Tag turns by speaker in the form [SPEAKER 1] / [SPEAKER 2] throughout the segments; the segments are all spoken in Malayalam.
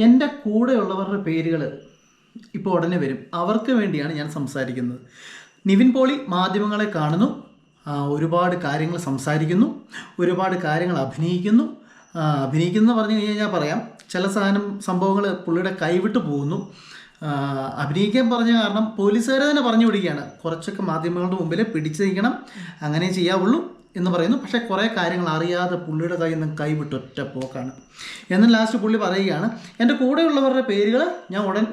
[SPEAKER 1] എന്റെ കൂടെയുള്ളവരുടെ പേരുകൾ ഇപ്പോൾ ഉടനെ വരും. അവർക്ക് വേണ്ടിയാണ് ഞാൻ സംസാരിക്കുന്നത്. നിവിൻ പോളി മാധ്യമങ്ങളെ കാണുന്നു. ഒരുപാട് കാര്യങ്ങൾ സംസാരിക്കുന്നു. ഒരുപാട് കാര്യങ്ങൾ അഭിനയിക്കുന്നു. അഭിനയിക്കുന്നു പറഞ്ഞു കഴിഞ്ഞാൽ പറയാം. ചില സാധനം സംഭവങ്ങൾ പുള്ളിയുടെ കൈവിട്ട് പോകുന്നു. അഭിനയിക്കാൻ പറഞ്ഞ കാരണം പോലീസുകാരെ തന്നെ പറഞ്ഞു പിടിക്കുകയാണ് കുറച്ചൊക്കെ മാധ്യമങ്ങളുടെ മുമ്പിൽ പിടിച്ചു നിൽക്കണം അങ്ങനെ ചെയ്യാവുള്ളൂ. എന്ന് പറയുന്നു. പക്ഷേ കുറേ കാര്യങ്ങൾ അറിയാതെ പുള്ളിയുടെ കയ്യിൽ നിന്ന് കൈവിട്ട് ഒറ്റ പോക്കാണ്. എന്നാൽ ലാസ്റ്റ് പുള്ളി പറയുകയാണ് എന്റെ കൂടെയുള്ളവരുടെ പേരുകൾ ഞാൻ ഉടൻ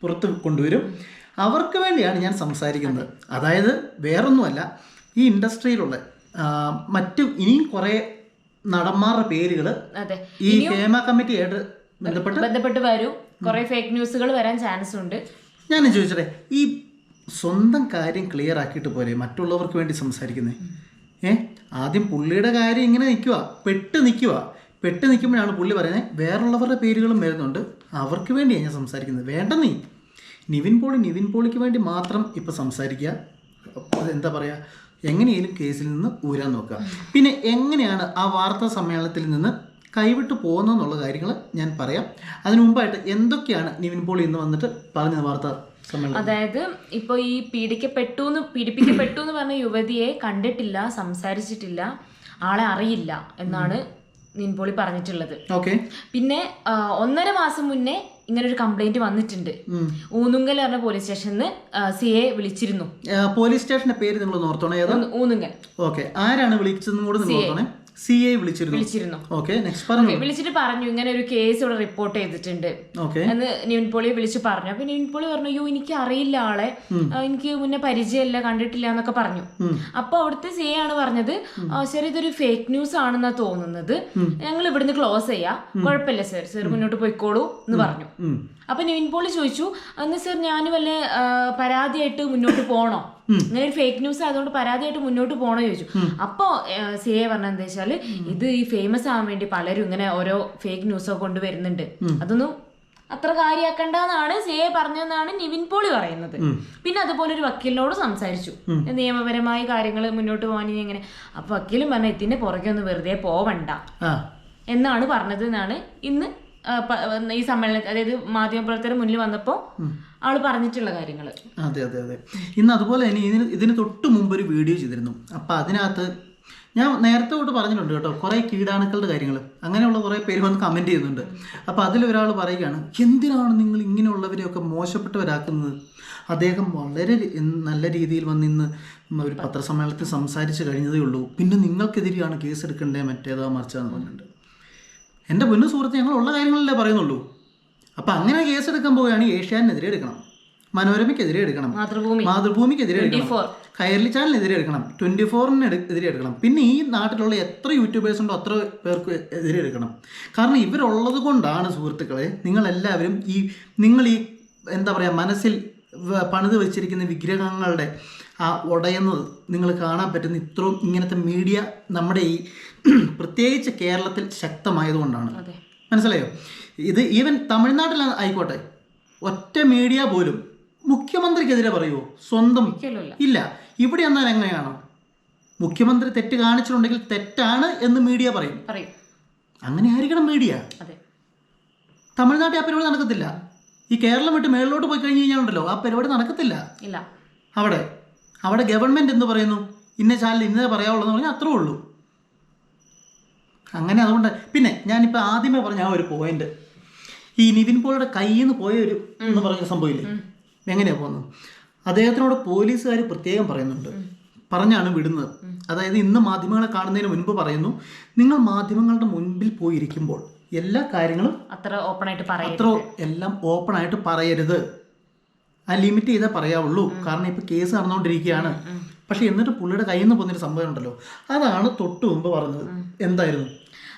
[SPEAKER 1] പുറത്ത് കൊണ്ടുവരും. അവർക്ക് വേണ്ടിയാണ് ഞാൻ സംസാരിക്കുന്നത്. അതായത് വേറൊന്നുമല്ല ഈ ഇൻഡസ്ട്രിയിലുള്ള മറ്റു ഇനിയും കുറേ നടന്മാരുടെ പേരുകൾ ഈ ഹേമ കമ്മിറ്റിയായിട്ട് ബന്ധപ്പെട്ട്
[SPEAKER 2] ബന്ധപ്പെട്ട് വരും. കുറേ ഫേക്ക് ന്യൂസുകൾ വരാൻ ചാൻസ് ഉണ്ട്.
[SPEAKER 1] ഞാൻ ചോദിച്ചേ ഈ സ്വന്തം കാര്യം ക്ലിയർ ആക്കിയിട്ട് പോരെ മറ്റുള്ളവർക്ക് വേണ്ടി സംസാരിക്കുന്നേ? ഏ? ആദ്യം പുള്ളിയുടെ കാര്യം ഇങ്ങനെ നിൽക്കുക പെട്ട് നിൽക്കുക പെട്ട് നിൽക്കുമ്പോഴാണ് പുള്ളി പറയുന്നത് വേറുള്ളവരുടെ പേരുകളും വരുന്നുണ്ട്. അവർക്ക് വേണ്ടിയാണ് ഞാൻ സംസാരിക്കുന്നത്. വേണ്ട നീ. നിവിൻ പോളി നിവിൻ പോളിക്ക് വേണ്ടി മാത്രം ഇപ്പം സംസാരിക്കുക. എന്താ പറയുക എങ്ങനെയെങ്കിലും കേസിൽ നിന്ന് ഊരാൻ നോക്കുക. പിന്നെ എങ്ങനെയാണ് ആ വാർത്താ സമ്മേളനത്തിൽ നിന്ന് കൈവിട്ട് പോകുന്നതെന്നുള്ള കാര്യങ്ങൾ ഞാൻ പറയാം. അതിനു മുമ്പായിട്ട് എന്തൊക്കെയാണ് നിവിൻ പോളി ഇന്ന് വന്നിട്ട് പറഞ്ഞ വാർത്താ?
[SPEAKER 2] അതായത് ഇപ്പൊ ഈ പീഡിക്കപ്പെട്ടു എന്ന് പീഡിപ്പിക്കപ്പെട്ടു എന്ന് പറഞ്ഞ യുവതിയെ കണ്ടിട്ടില്ല സംസാരിച്ചിട്ടില്ല ആളെ അറിയില്ല എന്നാണ് നിൻപോളി പറഞ്ഞിട്ടുള്ളത്.
[SPEAKER 1] ഓക്കെ.
[SPEAKER 2] പിന്നെ ഒന്നര മാസം മുന്നേ ഇങ്ങനെ ഒരു കംപ്ലൈന്റ് വന്നിട്ടുണ്ട് ഊന്നുങ്കൽ പറഞ്ഞ പോലീസ് സ്റ്റേഷനിൽ സി എ വിളിച്ചിരുന്നു.
[SPEAKER 1] പോലീസ് സ്റ്റേഷന്റെ പേര് നിങ്ങൾ ഓർത്തോണേ
[SPEAKER 2] ഊന്നുങ്കൽ.
[SPEAKER 1] ഓക്കെ. ആരാണ് വിളിച്ചതെന്നും കൂടെ നിങ്ങൾ ഓർത്തോണേ. സി ഐ വിളിച്ചിരുന്നു? ഓക്കെ നെക്സ്റ്റ് പറഞ്ഞു.
[SPEAKER 2] വിളിച്ചിട്ട് പറഞ്ഞു. ഇങ്ങനെ ഒരു കേസ് ഇവിടെ റിപ്പോർട്ട് ചെയ്തിട്ടുണ്ട്. എന്ന് നിവിൻ പോളിയെ വിളിച്ച് പറഞ്ഞു. അപ്പൊ നിവിൻ പോളി പറഞ്ഞു അയ്യോ എനിക്ക് അറിയില്ല ആളെ. എനിക്ക് മുന്നേ പരിചയമില്ല കണ്ടിട്ടില്ല എന്നൊക്കെ പറഞ്ഞു. അപ്പൊ അവിടുത്തെ സി ആണ് പറഞ്ഞത് "ആ, സർ ഇതൊരു ഫേക്ക് ന്യൂസ് ആണെന്നാ തോന്നുന്നത്. ഞങ്ങൾ ഇവിടുന്ന് ക്ലോസ് ചെയ്യാം. കുഴപ്പമില്ല സർ സർ മുന്നോട്ട് പോയിക്കോളൂ എന്ന് പറഞ്ഞു. അപ്പൊ നിവിൻ പോളി ചോദിച്ചു അന്ന് സർ ഞാൻ വല്ല പരാതിയായിട്ട് മുന്നോട്ട് പോണോ? അങ്ങനെ ഒരു ഫേക്ക് ന്യൂസ് ആയതുകൊണ്ട് പരാതിയായിട്ട് മുന്നോട്ട് പോണോ ചോദിച്ചു. അപ്പോ സി എ പറഞ്ഞ എന്താ വെച്ചാൽ ഇത് ഈ ഫേമസ് ആവാൻ വേണ്ടി പലരും ഇങ്ങനെ ഓരോ ഫേക്ക് ന്യൂസ് ഒക്കെ കൊണ്ടുവരുന്നുണ്ട് അതൊന്നും അത്ര കാര്യാക്കണ്ടെന്നാണ് സി എ പറഞ്ഞതെന്നാണ് നിവിൻ പോളി പറയുന്നത്. പിന്നെ അതുപോലെ ഒരു വക്കീലിനോട് സംസാരിച്ചു. നിയമപരമായ കാര്യങ്ങൾ മുന്നോട്ട് പോകാൻ ഇനി എങ്ങനെ? അപ്പൊ വക്കീലും പറഞ്ഞ ഇതിന്റെ പുറകെ ഒന്ന് വെറുതെ പോവണ്ട എന്നാണ് പറഞ്ഞത് എന്നാണ് ഇന്ന് ഈ സമ്മേളന അതായത് മാധ്യമപ്രവർത്തകർ മുന്നിൽ വന്നപ്പോൾ അവൾ പറഞ്ഞിട്ടുള്ള കാര്യങ്ങൾ
[SPEAKER 1] അതെ അതെ അതെ. ഇന്ന് അതുപോലെ തന്നെ ഇതിന് ഇതിന് തൊട്ട് മുമ്പ് ഒരു വീഡിയോ ചെയ്തിരുന്നു. അപ്പം അതിനകത്ത് ഞാൻ നേരത്തെ തൊട്ട് പറഞ്ഞിട്ടുണ്ട് കേട്ടോ കുറേ കീടാണുക്കളുടെ കാര്യങ്ങൾ അങ്ങനെയുള്ള കുറേ പേര് വന്ന് കമന്റ് ചെയ്യുന്നുണ്ട്. അപ്പോൾ അതിലൊരാൾ പറയുകയാണ് എന്തിനാണ് നിങ്ങൾ ഇങ്ങനെയുള്ളവരെയൊക്കെ മോശപ്പെട്ടവരാക്കുന്നത്? അദ്ദേഹം വളരെ നല്ല രീതിയിൽ വന്ന് ഇന്ന് ഒരു പത്രസമ്മേളനത്തിൽ സംസാരിച്ച് കഴിഞ്ഞതേ ഉള്ളൂ. പിന്നെ നിങ്ങൾക്കെതിരെയാണ് കേസ് എടുക്കേണ്ടത് മറ്റേതാ മറിച്ചാന്ന് പറഞ്ഞിട്ടുണ്ട്. എന്റെ പൊന്നു സുഹൃത്ത് ഞങ്ങൾ ഉള്ള കാര്യങ്ങളല്ലേ പറയുന്നുള്ളൂ. അപ്പം അങ്ങനെ കേസ് എടുക്കാൻ പോവുകയാണ് ഏഷ്യാനെതിരെ എടുക്കണം. മനോരമയ്ക്കെതിരെ എടുക്കണം.
[SPEAKER 2] മാതൃഭൂമി.
[SPEAKER 1] മാതൃഭൂമിക്കെതിരെ എടുക്കണം.
[SPEAKER 2] 24.
[SPEAKER 1] കയർലി ചാനലിനെതിരെ എടുക്കണം. ട്വന്റി ഫോറിന് എതിരെ എടുക്കണം. പിന്നെ ഈ നാട്ടിലുള്ള എത്ര യൂട്യൂബേഴ്സ് ഉണ്ടോ അത്ര പേർക്ക് എതിരെ എടുക്കണം. കാരണം ഇവരുള്ളത് കൊണ്ടാണ് സുഹൃത്തുക്കളെ നിങ്ങളെല്ലാവരും ഈ നിങ്ങൾ ഈ എന്താ പറയുക മനസ്സിൽ പണിത് വെച്ചിരിക്കുന്ന വിഗ്രഹങ്ങളുടെ ആ ഉടയുന്നത് നിങ്ങൾ കാണാൻ പറ്റുന്ന ഇത്രയും ഇങ്ങനത്തെ മീഡിയ നമ്മുടെ ഈ പ്രത്യേകിച്ച് കേരളത്തിൽ ശക്തമായതുകൊണ്ടാണ്. മനസ്സിലായോ? ഇത് ഈവൻ തമിഴ്നാട്ടിൽ ആയിക്കോട്ടെ. ഒറ്റ മീഡിയ പോലും മുഖ്യമന്ത്രിക്കെതിരെ പറയുമോ സ്വന്തം ഇല്ല. ഇവിടെ എന്നാൽ എങ്ങനെയാണ്? മുഖ്യമന്ത്രി തെറ്റ് കാണിച്ചിട്ടുണ്ടെങ്കിൽ തെറ്റാണ് എന്ന് മീഡിയ പറയും. അങ്ങനെ ആയിരിക്കണം മീഡിയ
[SPEAKER 2] അതെ.
[SPEAKER 1] തമിഴ്നാട്ടിൽ ആ പരിപാടി നടക്കത്തില്ല. ഈ കേരളം വിട്ട് മേളിലോട്ട് പോയി കഴിഞ്ഞ് കഴിഞ്ഞാൽ ഉണ്ടല്ലോ ആ പരിപാടി നടക്കത്തില്ല. അവിടെ അവിടെ ഗവൺമെന്റ് എന്ന് പറയുന്നു? ഇന്ന ചാനൽ ഇന്നേ പറയാവുള്ളൂ എന്ന് പറഞ്ഞാൽ അത്രേ ഉള്ളൂ. അങ്ങനെ അതുകൊണ്ട് പിന്നെ ഞാനിപ്പോൾ ആദ്യമേ പറഞ്ഞ ആ ഒരു പോയിന്റ് ഈ നിവിൻ പോളിയുടെ കയ്യിൽ നിന്ന് പോയ ഒരു എന്ന് പറഞ്ഞ സംഭവമില്ലേ? എങ്ങനെയാണ് പോകുന്നത്? അദ്ദേഹത്തിനോട് പോലീസുകാർ പ്രത്യേകം പറയുന്നുണ്ട്. പറഞ്ഞാണ് വിടുന്നത്. അതായത് ഇന്ന് മാധ്യമങ്ങളെ കാണുന്നതിന് മുൻപ് പറയുന്നു നിങ്ങൾ മാധ്യമങ്ങളുടെ മുൻപിൽ പോയിരിക്കുമ്പോൾ എല്ലാ കാര്യങ്ങളും
[SPEAKER 2] അത്ര ഓപ്പൺ ആയിട്ട് പറയും
[SPEAKER 1] അത്ര എല്ലാം ഓപ്പൺ ആയിട്ട് പറയരുത്. ആ ലിമിറ്റ് ചെയ്തേ പറയാവുള്ളൂ. കാരണം ഇപ്പൊ കേസ് നടന്നുകൊണ്ടിരിക്കുകയാണ് പക്ഷെ എന്നിട്ട് പുള്ളിയുടെ കയ്യിൽ നിന്ന് പോകുന്നൊരു സംഭവം ഉണ്ടല്ലോ. അതാണ് തൊട്ട് മുമ്പ് പറഞ്ഞത്. എന്തായിരുന്നു?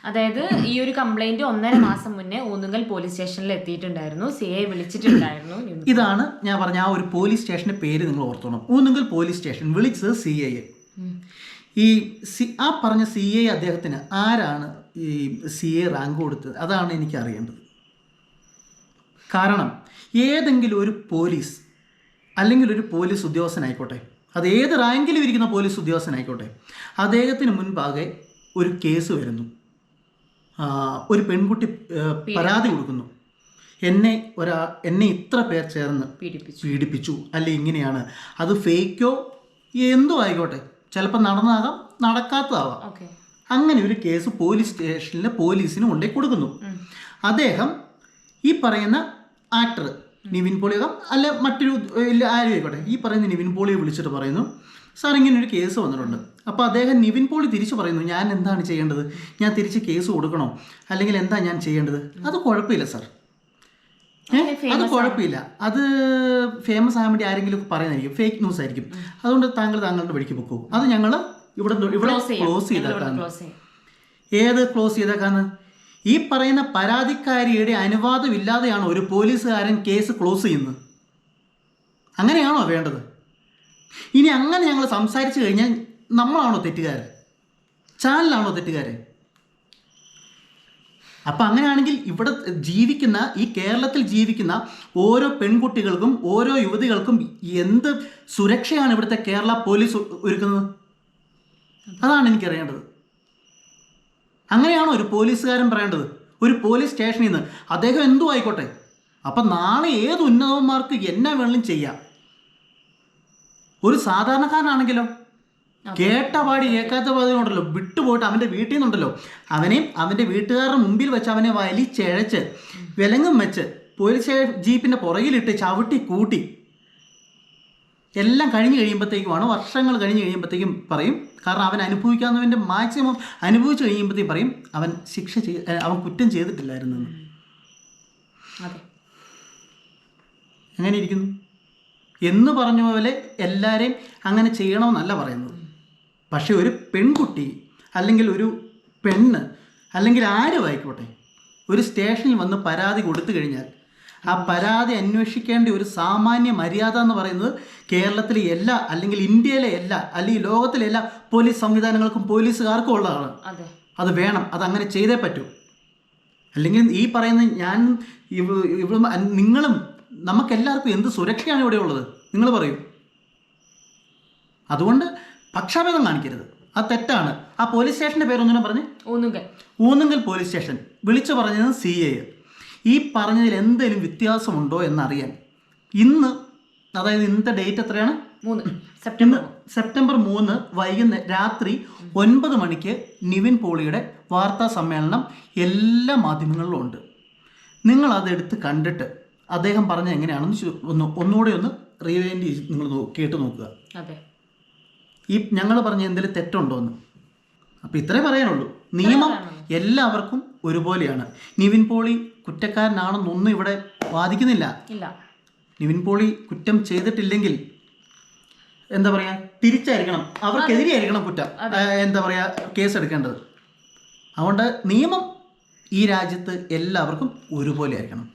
[SPEAKER 2] അതായത് ഈ ഒരു കംപ്ലൈന്റ് ഒന്നര മാസം മുന്നേ ഊന്നുകൽ പോലീസ് സ്റ്റേഷനിൽ എത്തിയിട്ടുണ്ടായിരുന്നു. സി ഐ വിളിച്ചിട്ടുണ്ടായിരുന്നു.
[SPEAKER 1] ഇതാണ് ഞാൻ പറഞ്ഞ ആ ഒരു പോലീസ് സ്റ്റേഷന്റെ പേര് നിങ്ങൾ ഓർത്തോണം. ഊന്നുകൽ പോലീസ് സ്റ്റേഷൻ വിളിച്ചത് സി ഐ ഈ സി ആ പറഞ്ഞ സി ഐ അദ്ദേഹത്തിന് ആരാണ് ഈ സി എ റാങ്ക് കൊടുത്തത്? അതാണ് എനിക്ക് അറിയേണ്ടത് കാരണം ഏതെങ്കിലും ഒരു പോലീസ് അല്ലെങ്കിൽ ഒരു പോലീസ് ഉദ്യോഗസ്ഥനായിക്കോട്ടെ അത് ഏത് റാങ്കിലും ഇരിക്കുന്ന പോലീസ് ഉദ്യോഗസ്ഥനായിക്കോട്ടെ അദ്ദേഹത്തിന് മുൻപാകെ ഒരു കേസ് വരുന്നു. ഒരു പെൺകുട്ടി പരാതി കൊടുക്കുന്നു. എന്നെ ഒരാ എന്നെ ഇത്ര പേർ ചേർന്ന്
[SPEAKER 2] പീഡിപ്പിച്ചു.
[SPEAKER 1] പീഡിപ്പിച്ചു. അല്ലെ ഇങ്ങനെയാണ്. അത് ഫേക്കോ? എന്തോ ആയിക്കോട്ടെ. ചിലപ്പോൾ നടന്നാകാം നടക്കാത്തതാവാം അങ്ങനെ ഒരു കേസ് പോലീസ് സ്റ്റേഷനിലെ പോലീസിന് കൊണ്ടേ കൊടുക്കുന്നു. അദ്ദേഹം ഈ പറയുന്ന ആക്ടർ നിവിൻ പോളിയാകാം അല്ല മറ്റൊരു ആരും ആയിക്കോട്ടെ. ഈ പറയുന്ന നിവിൻ പോളിയെ വിളിച്ചിട്ട് പറയുന്നു. സാർ ഇങ്ങനെ ഒരു കേസ് വന്നിട്ടുണ്ട്. അപ്പോൾ അദ്ദേഹം നിവിൻ പോളി തിരിച്ചു പറയുന്നു ഞാൻ എന്താണ് ചെയ്യേണ്ടത്? ഞാൻ തിരിച്ച് കേസ് കൊടുക്കണോ? അല്ലെങ്കിൽ എന്താ ഞാൻ ചെയ്യേണ്ടത്? അത് കുഴപ്പമില്ല സാർ. അത് കുഴപ്പമില്ല. അത് ഫേമസ് ആകാൻ വേണ്ടി ആരെങ്കിലും പറയുന്നതായിരിക്കും. ഫേക്ക് ന്യൂസ് ആയിരിക്കും. അതുകൊണ്ട് താങ്കൾ താങ്കളുടെ വഴിക്ക് പൊക്കൂ. അത് ഞങ്ങൾ ഇവിടെ ഇവിടെ ക്ലോസ് ചെയ്തേക്കാണ് ഏത് ക്ലോസ് ചെയ്തേക്കാന്ന്? ഈ പറയുന്ന പരാതിക്കാരിയുടെ അനുവാദമില്ലാതെയാണ് ഒരു പോലീസുകാരൻ കേസ് ക്ലോസ് ചെയ്യുന്നത്. അങ്ങനെയാണോ വേണ്ടത്? ഇനി അങ്ങനെ ഞങ്ങൾ സംസാരിച്ചു കഴിഞ്ഞാൽ നമ്മളാണോ തെറ്റുകാരൻ ചാനലാണോ തെറ്റുകാരൻ അപ്പം അങ്ങനെയാണെങ്കിൽ ഇവിടെ ജീവിക്കുന്ന ഈ കേരളത്തിൽ ജീവിക്കുന്ന ഓരോ പെൺകുട്ടികൾക്കും ഓരോ യുവതികൾക്കും എന്ത് സുരക്ഷയാണ് ഇവിടുത്തെ കേരള പോലീസ് ഒരുക്കുന്നത്? അതാണ് എനിക്കറിയേണ്ടത്. അങ്ങനെയാണോ ഒരു പോലീസുകാരൻ പറയേണ്ടത്? ഒരു പോലീസ് സ്റ്റേഷനിൽ നിന്ന്. അദ്ദേഹം എന്തു ആയിക്കോട്ടെ. അപ്പം നാളെ ഏത് ഉന്നതന്മാർക്ക് എന്നാ വേണമെങ്കിലും ചെയ്യാം? ഒരു സാധാരണക്കാരനാണെങ്കിലോ? കേട്ട പാടി കേൾക്കാത്ത ഉണ്ടല്ലോ. വിട്ടുപോയിട്ട് അവന്റെ വീട്ടിൽ നിന്നുണ്ടല്ലോ. അവനെയും അവന്റെ വീട്ടുകാരുടെ മുമ്പിൽ വെച്ച് അവനെ വലിച്ചഴച്ച് വിലങ്ങും വെച്ച് പോലീസ് ജീപ്പിന്റെ പുറകിലിട്ട് ചവിട്ടി കൂട്ടി. എല്ലാം കഴിഞ്ഞ് കഴിയുമ്പോഴത്തേക്കുമാണ് വർഷങ്ങൾ കഴിഞ്ഞ് കഴിയുമ്പോഴത്തേക്കും പറയും കാരണം അവൻ അനുഭവിക്കാവുന്നതിന്റെ മാക്സിമം അനുഭവിച്ചു കഴിയുമ്പോഴത്തേക്കും പറയും അവൻ ശിക്ഷ ചെയ് അവൻ കുറ്റം ചെയ്തിട്ടില്ലായിരുന്നു എന്ന്.
[SPEAKER 2] അതെ.
[SPEAKER 1] എങ്ങനെ ഇരിക്കുന്നു? എന്ന് പറഞ്ഞ പോലെ എല്ലാവരെയും അങ്ങനെ ചെയ്യണമെന്നല്ല പറയുന്നത്. പക്ഷെ ഒരു പെൺകുട്ടി അല്ലെങ്കിൽ ഒരു പെണ്ണ് അല്ലെങ്കിൽ ആരും ആയിക്കോട്ടെ ഒരു സ്റ്റേഷനിൽ വന്ന് പരാതി കൊടുത്തു കഴിഞ്ഞാൽ ആ പരാതി അന്വേഷിക്കേണ്ട ഒരു സാമാന്യ മര്യാദ എന്ന് പറയുന്നത് കേരളത്തിലെ എല്ലാ അല്ലെങ്കിൽ ഇന്ത്യയിലെ എല്ലാ അല്ലെങ്കിൽ ലോകത്തിലെ എല്ലാ പോലീസ് സംവിധാനങ്ങൾക്കും പോലീസുകാർക്കും ഉള്ളതാണ്.
[SPEAKER 2] അതെ.
[SPEAKER 1] വേണം. അത് അങ്ങനെ ചെയ്തേ പറ്റൂ. അല്ലെങ്കിൽ ഈ പറയുന്ന ഞാൻ ഇവ ഇവ നിങ്ങളും നമുക്കെല്ലാവർക്കും എന്ത് സുരക്ഷയാണ് ഇവിടെ ഉള്ളത്? നിങ്ങൾ പറയൂ. അതുകൊണ്ട് പക്ഷാഭേദം കാണിക്കരുത്. അത് തെറ്റാണ്. ആ പോലീസ് സ്റ്റേഷന്റെ പേര് പേരൊന്നിനും പറഞ്ഞ്.
[SPEAKER 2] ഊന്നുങ്കൽ.
[SPEAKER 1] Oonnungal police station. വിളിച്ചു പറഞ്ഞത് സി എ ഈ പറഞ്ഞതിൽ എന്തെങ്കിലും വ്യത്യാസമുണ്ടോ എന്നറിയാൻ. ഇന്ന് അതായത് ഇന്നത്തെ ഡേറ്റ് എത്രയാണ്?
[SPEAKER 2] മൂന്ന്. സെപ്റ്റംബർ
[SPEAKER 1] സെപ്റ്റംബർ മൂന്ന് വൈകുന്നേരം രാത്രി ഒൻപത് മണിക്ക് നിവിൻ പോളിയുടെ വാർത്താ സമ്മേളനം എല്ലാ മാധ്യമങ്ങളിലും ഉണ്ട്. നിങ്ങൾ അതെടുത്ത് കണ്ടിട്ട് അദ്ദേഹം പറഞ്ഞ എങ്ങനെയാണെന്ന് ഒന്ന് ഒന്നുകൂടെ ഒന്ന് റീവൈൻഡ് ചെയ്ത് നിങ്ങൾ കേട്ട് നോക്കുക. ഈ ഞങ്ങൾ പറഞ്ഞ എന്തെങ്കിലും തെറ്റുണ്ടോ എന്ന് അപ്പോൾ ഇത്രേ പറയാനുള്ളൂ. നിയമം എല്ലാവർക്കും ഒരുപോലെയാണ്. നിവിൻ പോളി കുറ്റക്കാരനാണെന്നൊന്നും ഇവിടെ വാദിക്കുന്നില്ല.
[SPEAKER 2] ഇല്ല.
[SPEAKER 1] നിവിൻ പോളി കുറ്റം ചെയ്തിട്ടില്ലെങ്കിൽ എന്താ പറയാ തിരിച്ചായിരിക്കണം. അവർക്കെതിരെയായിരിക്കണം കുറ്റം. എന്താ പറയാ കേസ് എടുക്കേണ്ടത് അതുകൊണ്ട് നിയമം ഈ രാജ്യത്ത് എല്ലാവർക്കും ഒരുപോലെ ആയിരിക്കണം